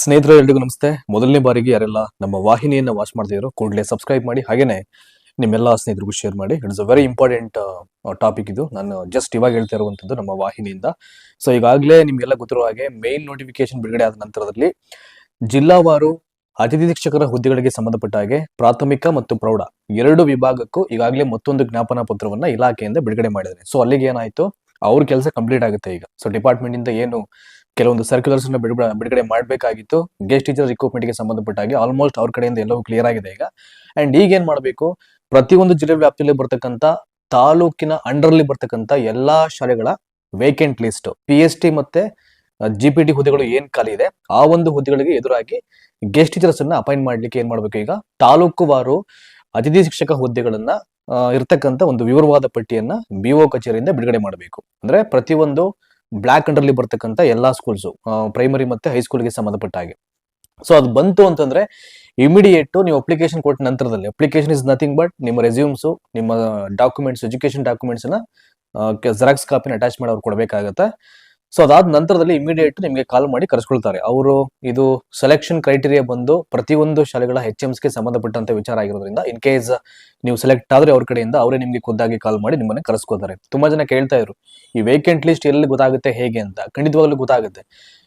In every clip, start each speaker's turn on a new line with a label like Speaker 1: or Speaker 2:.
Speaker 1: ಸ್ನೇಹಿತರೆ, ಎಲ್ರಿಗೂ ನಮಸ್ತೆ. ಮೊದಲನೇ ಬಾರಿಗೆ ಯಾರೆಲ್ಲ ನಮ್ಮ ವಾಹಿನಿಯನ್ನ ವಾಚ್ ಮಾಡ್ತಿದ್ರು ಕೂಡಲೇ ಸಬ್ಸ್ಕ್ರೈಬ್ ಮಾಡಿ. ಹಾಗೇನೆ ನಿಮ್ಮೆಲ್ಲ ಸ್ನೇಹಿತರಿಗೂ ಶೇರ್ ಮಾಡಿ. It's a very important topic ಇದು. ನಾನು ಜಸ್ಟ್ ಇವಾಗ ಹೇಳ್ತಾ ಇರುವಂತದ್ದು ನಮ್ಮ ವಾಹಿನಿಯಿಂದ. ಸೊ ಈಗಾಗಲೇ ನಿಮ್ಗೆಲ್ಲ ಗೊತ್ತಿರೋ ಹಾಗೆ ಮೇನ್ ನೋಟಿಫಿಕೇಶನ್ ಬಿಡುಗಡೆ ಆದ ನಂತರದಲ್ಲಿ ಜಿಲ್ಲಾವಾರು ಅತಿಥಿ ಶಿಕ್ಷಕರ ಹುದ್ದೆಗಳಿಗೆ ಸಂಬಂಧಪಟ್ಟ ಹಾಗೆ ಪ್ರಾಥಮಿಕ ಮತ್ತು ಪ್ರೌಢ ಎರಡು ವಿಭಾಗಕ್ಕೂ ಈಗಾಗಲೇ ಮತ್ತೊಂದು ಜ್ಞಾಪನಾ ಪತ್ರವನ್ನ ಇಲಾಖೆಯಿಂದ ಬಿಡುಗಡೆ ಮಾಡಿದ್ದಾರೆ. ಸೊ ಅಲ್ಲಿಗೆ ಏನಾಯ್ತು? ಅವ್ರ ಕೆಲಸ ಕಂಪ್ಲೀಟ್ ಆಗುತ್ತೆ ಈಗ. ಸೊ ಡಿಪಾರ್ಟ್ಮೆಂಟ್ ಇಂದ ಏನು ಕೆಲವೊಂದು ಸರ್ಕ್ಯುಲರ್ಸ್ ಅನ್ನು ಬಿಡುಗಡೆ ಮಾಡಬೇಕಾಗಿತ್ತು. ಗೆಸ್ಟ್ ಟೀಚರ್ ರಿಕ್ರೂಟ್ಮೆಂಟ್ಗೆ ಸಂಬಂಧಪಟ್ಟ ಹಾಗೆ ಆಲ್ಮೋಸ್ಟ್ ಅವ್ರ ಕಡೆಯಿಂದ ಎಲ್ಲವೂ ಕ್ಲಿಯರ್ ಆಗಿದೆ ಈಗ. ಅಂಡ್ ಈಗ ಏನ್ ಮಾಡಬೇಕು? ಪ್ರತಿಯೊಂದು ಜಿಲ್ಲೆ ವ್ಯಾಪ್ತಿಯಲ್ಲಿ ಬರ್ತಕ್ಕಂಥ, ತಾಲೂಕಿನ ಅಂಡರ್ಲಿ ಬರ್ತಕ್ಕಂಥ ಎಲ್ಲಾ ಶಾಲೆಗಳ vacant list P S T ಮತ್ತೆ ಜಿ ಹುದ್ದೆಗಳು ಏನ್ ಖಾಲಿ ಇದೆ, ಆ ಒಂದು ಹುದ್ದೆಗಳಿಗೆ ಎದುರಾಗಿ ಗೆಸ್ಟ್ ಟೀಚರ್ಸ್ ಅನ್ನ ಅಪಾಯಿಂಟ್ ಮಾಡ್ಲಿಕ್ಕೆ ಏನ್ ಮಾಡ್ಬೇಕು ಈಗ? ತಾಲೂಕುವಾರು ಅತಿಥಿ ಶಿಕ್ಷಕ ಹುದ್ದೆಗಳನ್ನ ಇರ್ತಕ್ಕಂಥ ಒಂದು ವಿವರವಾದ ಪಟ್ಟಿಯನ್ನ ಬಿಒ ಕಚೇರಿಯಿಂದ ಬಿಡುಗಡೆ ಮಾಡಬೇಕು. ಅಂದ್ರೆ ಪ್ರತಿಯೊಂದು ಬ್ಲಾಕ್ ಅಂಡರ್ಲಿ ಬರ್ತಕ್ಕಂಥ ಎಲ್ಲಾ ಸ್ಕೂಲ್ಸ್ ಪ್ರೈಮರಿ ಮತ್ತೆ ಹೈಸ್ಕೂಲ್ಗೆ ಸಂಬಂಧಪಟ್ಟ ಹಾಗೆ. ಸೊ ಅದು ಬಂತು ಅಂತಂದ್ರೆ ಇಮಿಡಿಯೇಟ್ ನೀವು ಅಪ್ಲಿಕೇಶನ್ ಕೊಟ್ಟ ನಂತರದಲ್ಲಿ ಅಪ್ಲಿಕೇಶನ್ ಇಸ್ ನಥಿಂಗ್ ಬಟ್ ನಿಮ್ಮ ರೆಸ್ಯೂಮ್ಸ್ ನಿಮ್ಮ ಡಾಕ್ಯುಮೆಂಟ್ಸ್ ಎಜುಕೇಶನ್ ಡಾಕ್ಯುಮೆಂಟ್ಸ್ನ ಜೆರಾಕ್ಸ್ ಕಾಪಿನ ಅಟ್ಯಾಚ್ ಮಾಡಿ ಅವ್ರು ಕೊಡಬೇಕಾಗತ್ತೆ? ಸೊ ಅದಾದ ನಂತರದಲ್ಲಿ ಇಮಿಡಿಯೇಟ್ ನಿಮಗೆ ಕಾಲ್ ಮಾಡಿ ಕರೆಸ್ಕೊಳ್ತಾರೆ. ಅವರು ಇದು ಸೆಲೆಕ್ಷನ್ ಕ್ರೈಟೀರಿಯಾ ಬಂದು ಪ್ರತಿಯೊಂದು ಶಾಲೆಗಳ ಎಚ್ಗೆ ಸಂಬಂಧಪಟ್ಟಂತ ವಿಚಾರ ಆಗಿರೋದ್ರಿಂದ ಇನ್ ಕೇಸ್ ನೀವು ಸೆಲೆಕ್ಟ್ ಆದ್ರೆ ಅವ್ರ ಕಡೆಯಿಂದ ಅವರೇ ನಿಮಗೆ ಖುದ್ದಾಗಿ ಕಾಲ್ ಮಾಡಿ ನಿಮ್ಮನ್ನ ಕರೆಸ್ಕೋತಾರೆ. ತುಂಬಾ ಜನ ಕೇಳ್ತಾ ಇದ್ರು, ಈ ವೇಕೆಂಟ್ ಲಿಸ್ಟ್ ಎಲ್ಲಿ ಗೊತ್ತಾಗುತ್ತೆ, ಹೇಗೆ ಅಂತ? ಖಂಡಿತವಾಗ್ಲೂ ಗೊತ್ತಾಗುತ್ತೆ.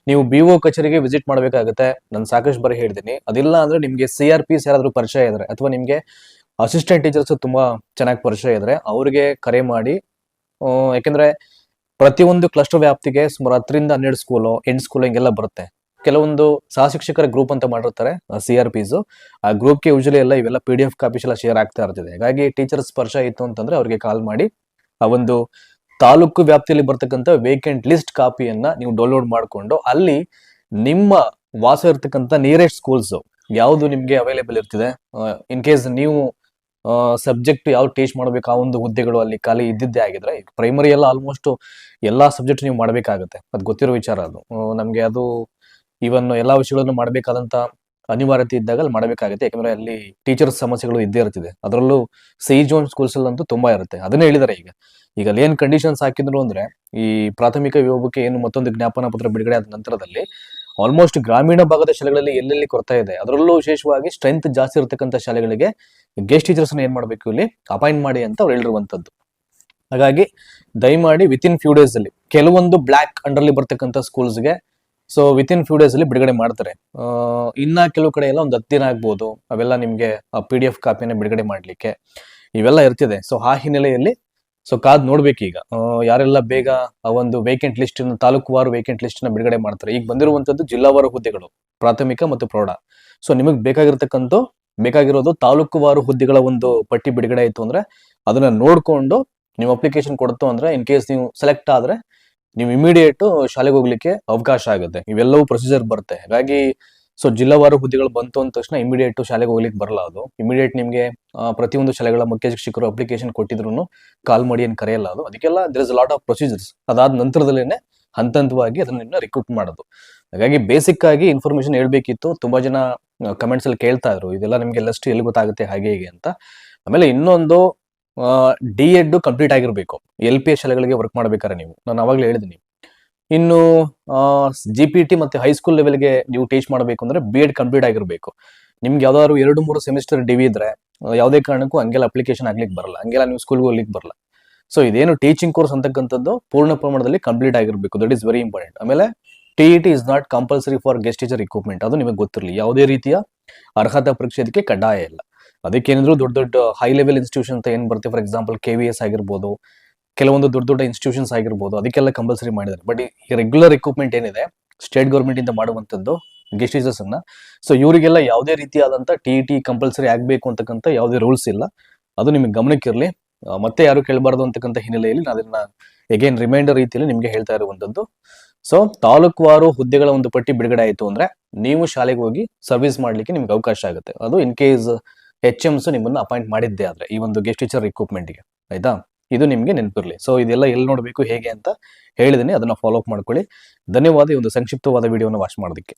Speaker 1: ನೀವು ಬಿ ಒ ಕಚೇರಿಗೆ ವಿಸಿಟ್ ಮಾಡಬೇಕಾಗುತ್ತೆ. ನಾನು ಸಾಕಷ್ಟು ಬರೀ ಹೇಳ್ತೀನಿ. ಅದಿಲ್ಲ ಅಂದ್ರೆ ನಿಮಗೆ ಸಿ ಆರ್ ಪಿ ಯಾರಾದರೂ ಪರಿಚಯ ಇದ್ರೆ, ಅಥವಾ ನಿಮಗೆ ಅಸಿಸ್ಟೆಂಟ್ ಟೀಚರ್ಸ್ ತುಂಬಾ ಚೆನ್ನಾಗಿ ಪರಿಚಯ ಇದ್ರೆ, ಅವರಿಗೆ ಕರೆ ಮಾಡಿ ಯಾಕಂದ್ರೆ ಪ್ರತಿಯೊಂದು ಕ್ಲಸ್ಟರ್ ವ್ಯಾಪ್ತಿಗೆ ಸುಮಾರು ಹತ್ತರಿಂದ ಹನ್ನೆರಡು ಸ್ಕೂಲು ಎಂಟು ಸ್ಕೂಲ್ ಹಿಂಗೆಲ್ಲ ಬರುತ್ತೆ. ಕೆಲವೊಂದು ಸಹ ಶಿಕ್ಷಕರ ಗ್ರೂಪ್ ಅಂತ ಮಾಡಿರ್ತಾರೆ ಸಿ ಆರ್ ಪಿಸ್ ಆ ಗ್ರೂಪ್ಗೆ ಯೂಶಲಿ ಎಲ್ಲ ಇವೆಲ್ಲ ಪಿ ಡಿ ಎಫ್ ಕಾಪೀಸ್ ಎಲ್ಲ ಶೇರ್ ಆಗ್ತಾ ಇರ್ತದೆ. ಹಾಗಾಗಿ ಟೀಚರ್ ಸ್ಪರ್ಶ ಇತ್ತು ಅಂತಂದ್ರೆ ಅವ್ರಿಗೆ ಕಾಲ್ ಮಾಡಿ, ಆ ಒಂದು ತಾಲೂಕು ವ್ಯಾಪ್ತಿಯಲ್ಲಿ ಬರ್ತಕ್ಕಂಥ ವೇಕೆಂಟ್ ಲಿಸ್ಟ್ ಕಾಪಿಯನ್ನ ನೀವು ಡೌನ್ಲೋಡ್ ಮಾಡಿಕೊಂಡು, ಅಲ್ಲಿ ನಿಮ್ಮ ವಾಸ ಇರ್ತಕ್ಕಂಥ ನಿಯರೆಸ್ಟ್ ಸ್ಕೂಲ್ಸ್ ಯಾವುದು ನಿಮಗೆ ಅವೈಲೇಬಲ್ ಇರ್ತಿದೆ? ಇನ್ ಕೇಸ್ ನೀವು ಸಬ್ಜೆಕ್ಟ್ ಯಾವ ಟೀಚ್ ಮಾಡಬೇಕು, ಆ ಒಂದು ಹುದ್ದೆಗಳು ಅಲ್ಲಿ ಖಾಲಿ ಇದ್ದಿದ್ದೇ ಆಗಿದ್ರೆ ಪ್ರೈಮರಿ ಎಲ್ಲ ಆಲ್ಮೋಸ್ಟ್ ಎಲ್ಲಾ ಸಬ್ಜೆಕ್ಟ್ ನೀವು ಮಾಡಬೇಕಾಗುತ್ತೆ. ಅದು ಗೊತ್ತಿರೋ ವಿಚಾರ ಅದು. ನಮಗೆ ಅದು ಇವನ್ ಎಲ್ಲಾ ವಿಷಯಗಳನ್ನು ಮಾಡಬೇಕಾದಂತ ಅನಿವಾರ್ಯತೆ ಇದ್ದಾಗ ಅಲ್ಲಿ ಮಾಡಬೇಕಾಗುತ್ತೆ. ಯಾಕಂದ್ರೆ ಅಲ್ಲಿ ಟೀಚರ್ಸ್ ಸಮಸ್ಯೆಗಳು ಇದ್ದೇ ಇರ್ತಿದೆ. ಅದರಲ್ಲೂ ಸೈ ಜೋನ್ ಸ್ಕೂಲ್ಸ್ ಅಂತೂ ತುಂಬಾ ಇರುತ್ತೆ. ಅದನ್ನೇ ಹೇಳಿದಾರೆ ಈಗ. ಈಗ ಅಲ್ಲಿ ಏನ್ ಕಂಡೀಷನ್ಸ್ ಹಾಕಿದ್ರು ಅಂದ್ರೆ, ಈ ಪ್ರಾಥಮಿಕ ವಿಭಾಗಕ್ಕೆ ಏನು ಮತ್ತೊಂದು ಜ್ಞಾಪನ ಪತ್ರ ಬಿಡುಗಡೆ ಆದ ನಂತರದಲ್ಲಿ ಆಲ್ಮೋಸ್ಟ್ ಗ್ರಾಮೀಣ ಭಾಗದ ಶಾಲೆಗಳಲ್ಲಿ ಎಲ್ಲೆಲ್ಲಿ ಕೊರತೆ ಇದೆ, ಅದರಲ್ಲೂ ವಿಶೇಷವಾಗಿ ಸ್ಟ್ರೆಂತ್ ಜಾಸ್ತಿ ಇರತಕ್ಕಂಥ ಶಾಲೆಗಳಿಗೆ ಗೆಸ್ಟ್ ಟೀಚರ್ಸ್ ಏನ್ ಮಾಡಬೇಕು ಇಲ್ಲಿ? ಅಪಾಯಿಂಟ್ ಮಾಡಿ ಅಂತ ಅವ್ರು ಹೇಳಿರುವಂತದ್ದು ಹಾಗಾಗಿ ದಯಮಾಡಿ ವಿತ್ ಫ್ಯೂ ಡೇಸ್ ಅಲ್ಲಿ, ಕೆಲವೊಂದು ಬ್ಲಾಕ್ ಅಂಡರ್ಲಿ ಬರ್ತಕ್ಕಂಥ ಸ್ಕೂಲ್ಸ್ಗೆ so within few days ಅಲ್ಲಿ ಬಿಡುಗಡೆ ಮಾಡ್ತಾರೆ. ಇನ್ನ ಕೆಲವು ಕಡೆ ಎಲ್ಲ ಒಂದು ಹತ್ತು ದಿನ ಆಗ್ಬೋದು, ಅವೆಲ್ಲ ನಿಮ್ಗೆ ಪಿ ಡಿ ಎಫ್ ಕಾಪಿನ ಬಿಡುಗಡೆ ಮಾಡ್ಲಿಕ್ಕೆ. ಇವೆಲ್ಲ ಇರ್ತಿದೆ. ಸೊ ಆ ಹಿನ್ನೆಲೆಯಲ್ಲಿ ಸೊ ಕಾದ್ ನೋಡ್ಬೇಕು ಈಗ. ಯಾರೆಲ್ಲ ಬೇಗ ಆ ಒಂದು ವೇಕೆಂಟ್ ಲಿಸ್ಟ್ ತಾಲೂಕುವಾರು ವೇಕೆಂಟ್ ಲಿಸ್ಟ್ನ ಬಿಡುಗಡೆ ಮಾಡ್ತಾರೆ. ಈಗ ಬಂದಿರುವಂತದ್ದು ಜಿಲ್ಲಾವಾರು ಹುದ್ದೆಗಳು, ಪ್ರಾಥಮಿಕ ಮತ್ತು ಪ್ರೌಢ. ಸೊ ನಿಮಗೆ ಬೇಕಾಗಿರ್ತಕ್ಕಂಥ ಬೇಕಾಗಿರೋದು ತಾಲೂಕುವಾರು ಹುದ್ದೆಗಳ ಒಂದು ಪಟ್ಟಿ ಬಿಡುಗಡೆ ಆಯ್ತು ಅಂದ್ರೆ ಅದನ್ನ ನೋಡ್ಕೊಂಡು ನೀವು ಅಪ್ಲಿಕೇಶನ್ ಕೊಡ್ತು ಅಂದ್ರೆ ಇನ್ ಕೇಸ್ ನೀವು ಸೆಲೆಕ್ಟ್ ಆದ್ರೆ, ನೀವು ಇಮಿಡಿಯೇಟ್ ಶಾಲೆಗೆ ಹೋಗ್ಲಿಕ್ಕೆ ಅವಕಾಶ ಆಗುತ್ತೆ. ಇವೆಲ್ಲವೂ ಪ್ರೊಸೀಜರ್ ಬರುತ್ತೆ. ಹಾಗಾಗಿ ಸೊ ಜಿಲ್ಲಾವಾರು ಹುದ್ದೆಗಳು ಬಂತು ಅಂದ ತಕ್ಷಣ ಇಮಿಡಿಯೇಟ್ ಶಾಲೆಗೆ ಹೋಗ್ಲಿಕ್ಕೆ ಬರಲ್ಲ ಅದು. ಇಮಿಡಿಯೇಟ್ ನಿಮಗೆ ಪ್ರತಿಯೊಂದು ಶಾಲೆಗಳ ಮುಖ್ಯ ಶಿಕ್ಷಕರು ಅಪ್ಲಿಕೇಶನ್ ಕೊಟ್ಟಿದ್ರು ಕಾಲ್ ಮಾಡಿ ಏನು ಕರೆಯಲ್ಲ ಅದು. ಅದಕ್ಕೆಲ್ಲ there is lot of procedures ಅದಾದ ನಂತರದಲ್ಲೇನೆ ಹಂತ ಹಂತವಾಗಿ ಅದನ್ನ ರಿಕ್ರೂಟ್ ಮಾಡೋದು. ಹಾಗಾಗಿ ಬೇಸಿಕ್ ಆಗಿ ಇನ್ಫಾರ್ಮೇಶನ್ ಹೇಳ್ಬೇಕಿತ್ತು. ತುಂಬಾ ಜನ ಕಮೆಂಟ್ಸ್ ಅಲ್ಲಿ ಕೇಳ್ತಾ ಇದ್ರು. ಇದೆಲ್ಲ ನಿಮ್ಗೆ ಎಲ್ಲಷ್ಟು ಎಲ್ಲಿ ಗೊತ್ತಾಗುತ್ತೆ, ಹಾಗೆ ಹೀಗೆ ಅಂತ. ಆಮೇಲೆ ಇನ್ನೊಂದು ಡಿ ಎಡ್ ಕಂಪ್ಲೀಟ್ ಆಗಿರ್ಬೇಕು. ಎಲ್ ಪಿ ಎಸ್ ಶಾಲೆಗಳಿಗೆ ವರ್ಕ್ ಮಾಡ್ಬೇಕಾರೆ ನೀವು. ನಾನು ಅವಾಗಲೇ ಹೇಳಿದ್ದೀನಿ ಇನ್ನು ಜಿ ಪಿ ಟಿ ಮತ್ತೆ ಹೈಸ್ಕೂಲ್ ಲೆವೆಲ್ಗೆ ನೀವು ಟೀಚ್ ಮಾಡಬೇಕು ಅಂದ್ರೆ ಬಿ ಎಡ್ ಕಂಪ್ಲೀಟ್ ಆಗಿರಬೇಕು. ನಿಮ್ಗೆ ಯಾವ್ದಾದ್ರು ಎರಡು, ಮೂರು ಸೆಮಿಸ್ಟರ್ ಡಿವಿ ಇದ್ರೆ ಯಾವುದೇ ಕಾರಣಕ್ಕೂ ಹಂಗೆಲ್ಲ ಅಪ್ಲಿಕೇಶನ್ ಆಗ್ಲಿಕ್ಕೆ ಬರಲ್ಲ. ಹಂಗೆಲ್ಲ ನೀವು ಸ್ಕೂಲ್ಗೆ ಹೋಗ್ಲಿಕ್ಕೆ ಬರಲ್ಲ. ಸೊ ಇದೇನು ಟೀಚಿಂಗ್ ಕೋರ್ಸ್ ಅಂತಕ್ಕಂಥದ್ದು ಪೂರ್ಣ ಪ್ರಮಾಣದಲ್ಲಿ ಕಂಪ್ಲೀಟ್ ಆಗಿರಬೇಕು. ದಟ್ ಇಸ್ ವೆರಿ ಇಂಪಾರ್ಟೆಂಟ್ ಆಮೇಲೆ T E T is not compulsory for guest teacher equipment ಅದು ನಿಮಗೆ ಗೊತ್ತಿರಲಿ. ಯಾವುದೇ ರೀತಿಯ ಅರ್ಹತಾ ಪರೀಕ್ಷೆ ಅದಕ್ಕೆ ಕಡ್ಡಾಯ ಇಲ್ಲ. ಅದಕ್ಕೇನಿದ್ರು ದೊಡ್ಡ ದೊಡ್ಡ ಹೈ ಲೆವೆಲ್ ಇನ್ಸ್ಟಿಟ್ಯೂಷನ್ ಅಂತ ಏನ್ ಬರುತ್ತೆ? For example K V S ಆಗಿರ್ಬೋದು ಕೆಲವೊಂದು ದೊಡ್ಡ ದೊಡ್ಡ ಇನ್ಸ್ಟಿಟ್ಯೂಷನ್ಸ್ ಆಗಿರ್ಬೋದು, ಅದಕ್ಕೆಲ್ಲ ಕಂಪಲ್ಸರಿ ಮಾಡಿದ್ದಾರೆ. ಬಟ್ ಈ ರೆಗ್ಯುಲರ್ ಎಕ್ವಿಪ್ಮೆಂಟ್ ಏನಿದೆ ಸ್ಟೇಟ್ ಗೌರ್ಮೆಂಟ್ ಇಂದ ಮಾಡುವಂಥದ್ದು ಗೆಸ್ಟ್ ಟೀಚರ್ಸ್ ಅನ್ನ. ಸೊ ಇವರಿಗೆಲ್ಲ ಯಾವುದೇ ರೀತಿಯಾದಂಥ ಟಿ ಟಿ ಕಂಪಲ್ಸರಿ ಆಗಬೇಕು ಅಂತಕ್ಕಂಥ ಯಾವುದೇ ರೂಲ್ಸ್ ಇಲ್ಲ. ಅದು ನಿಮಗೆ ಗಮನಕ್ಕಿರಲಿ ಮತ್ತೆ ಯಾರು ಕೇಳಬಾರ್ದು ಅಂತಕ್ಕಂಥ ಹಿನ್ನೆಲೆಯಲ್ಲಿ ನಾನು ಅದನ್ನ ಎಗೇನ್ ರಿಮೈಂಡರ್ ರೀತಿಯಲ್ಲಿ ನಿಮಗೆ ಹೇಳ್ತಾ ಇರುವಂತದ್ದು ಸೊ ತಾಲೂಕುವಾರು ಹುದ್ದೆಗಳ ಒಂದು ಪಟ್ಟಿ ಬಿಡುಗಡೆ ಆಯಿತು ಅಂದ್ರೆ ನೀವು ಶಾಲೆಗೆ ಹೋಗಿ ಸರ್ವಿಸ್ ಮಾಡ್ಲಿಕ್ಕೆ ನಿಮ್ಗೆ ಅವಕಾಶ ಆಗುತ್ತೆ. ಅದು ಇನ್ ಕೇಸ್ ಎಚ್ ಎಮ್ಸ್ ನಿಮ್ಮನ್ನು ಅಪಾಯಿಂಟ್ ಮಾಡಿದ್ದೆ ಆದರೆ ಈ ಒಂದು ಗೆಸ್ಟ್ ಟೀಚರ್ ರಿಕ್ರೂಟ್ಮೆಂಟ್ಗೆ ಆಯ್ತಾ? ಇದು ನಿಮಗೆ ನೆನಪಿರಲಿ. ಸೊ ಇದೆಲ್ಲ ಎಲ್ಲಿ ನೋಡಬೇಕು, ಹೇಗೆ ಅಂತ ಹೇಳಿದ್ದೀನಿ ಅದನ್ನ ಫಾಲೋ ಅಪ್ ಮಾಡ್ಕೊಳ್ಳಿ. ಧನ್ಯವಾದ ಒಂದು ಸಂಕ್ಷಿಪ್ತವಾದ ವಿಡಿಯೋನ ವಾಚ್ ಮಾಡೋದಕ್ಕೆ.